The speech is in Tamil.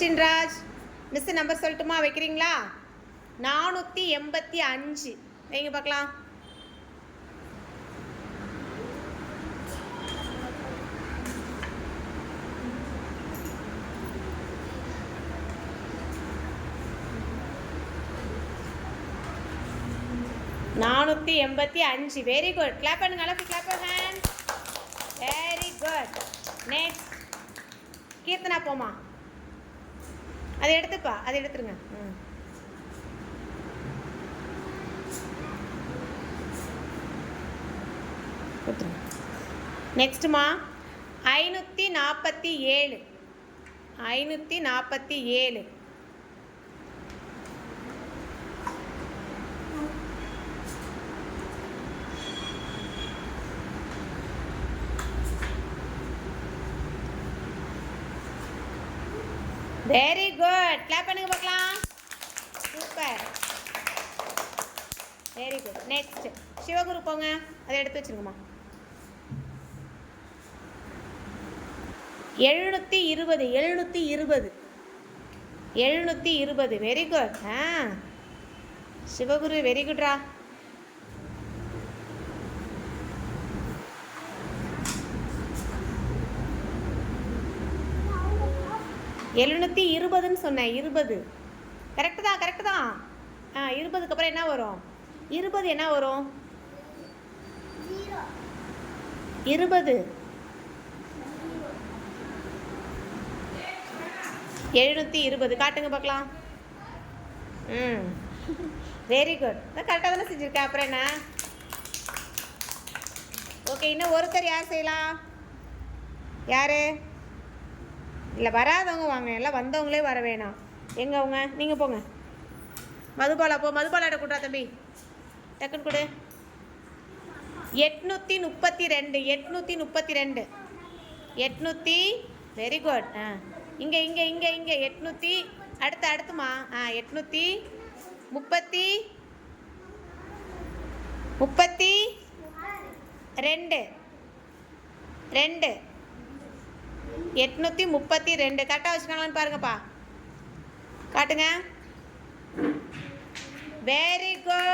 கிறிஸ்டின் ராஜ் மிஸ் நம்பர் சொல்லட்டுமா? வைக்கிறீங்களா? நானூற்றி எண்பத்தி அஞ்சு. வைங்க பார்க்கலாம். நானூற்றி எண்பத்தி அஞ்சு. வெரி குட் கிளாப் பண்ணுங்க அளவுக்கு clap hand very good next Keerthana போமா அதை எடுத்துப்பா அதை எடுத்துருங்க. ம். கொடுத்துருங்க. நெக்ஸ்ட்டுமா ஐநூற்றி நாற்பத்தி ஏழு. ஐநூற்றி நாற்பத்தி ஏழு. வெரி குட் கிளாப் பண்ணுங்க பார்க்கலாம். Super very good next Sivaguru போங்க. அதை எடுத்து வச்சுருங்கம்மா. எழுநூற்றி இருபது எழுநூற்றி இருபது. எழுநூற்றி இருபது. வெரி குட் ஆ. சிவகுரு வெரி குட்ரா எழுநூற்றி இருபதுன்னு சொன்னேன் இருபது. கரெக்டு தான் கரெக்டு தான். ஆ இருபதுக்கு அப்புறம் என்ன வரும்? இருபது என்ன வரும்? இருபது. எழுநூற்றி இருபது. காட்டுங்க பார்க்கலாம். ம். வெரி குட் கரெக்டாக தானே செஞ்சுருக்கேன். அப்புறம் என்ன? ஓகே இன்னும் ஒருத்தர் யார் செய்யலாம்? யார்? இல்லை வராதவங்க வாங்க. எல்லாம் வந்தவங்களே வர வேணாம். எங்க அவங்க? நீங்கள் போங்க. மதுபாலா போ. மதுபாலாட கூட்டா தம்பி. டக்குன்னு கொடு. எட்நூற்றி முப்பத்தி ரெண்டு. எட்நூற்றி முப்பத்தி ரெண்டு. எட்நூற்றி வெரி குட் ஆ. இங்கே இங்கே இங்கே இங்கே. எட்நூற்றி அடுத்து அடுத்துமா? ஆ எட்நூற்றி முப்பத்தி முப்பத்தி ரெண்டு. ரெண்டு. எட்நூற்றி முப்பத்தி ரெண்டு. கரெக்டாக வச்சுக்கலாம்னு பாருங்கப்பா. காட்டுங்க. Very good